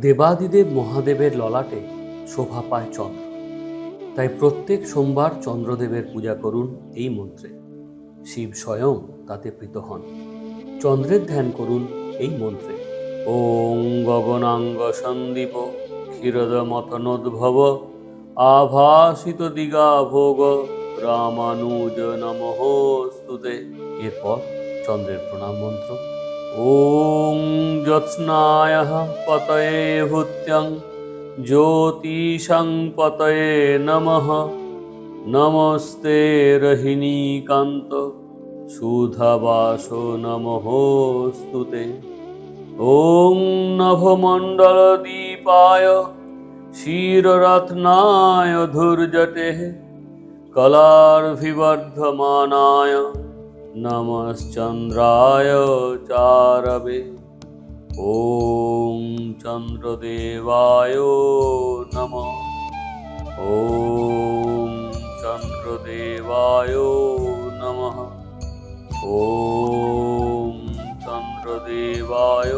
দেবাদিদেব মহাদেবের ললাটে শোভা পায় চন্দ্র। তাই প্রত্যেক সোমবার চন্দ্রদেবের পূজা করুন এই মন্ত্রে। শিব স্বয়ং তাতে প্রীত হন। চন্দ্রের ধ্যান করুন এই মন্ত্রে। ওং গগনাঙ্গ সন্দীপ ক্ষীরদ মথনোদ্ভব আভাসিত দিগা ভোগ রামানুজ নমস্তুতে এরপর চন্দ্রের প্রণাম মন্ত্র। ওং ज्योत्स्नायः पतये भूत्यं ज्योतिषं पतये नमः नमस्ते रहिणीकान्त सुधावासो नमोऽस्तु ते ॐ नभमण्डलदीपाय क्षीररत्नाय धुर्जटेः कलार्भिवर्धमानाय नमश्चन्द्राय चारवे ॐ चन्द्रदेवाय नमः। ॐ चन्द्रदेवाय नमः। ॐ चन्द्रदेवाय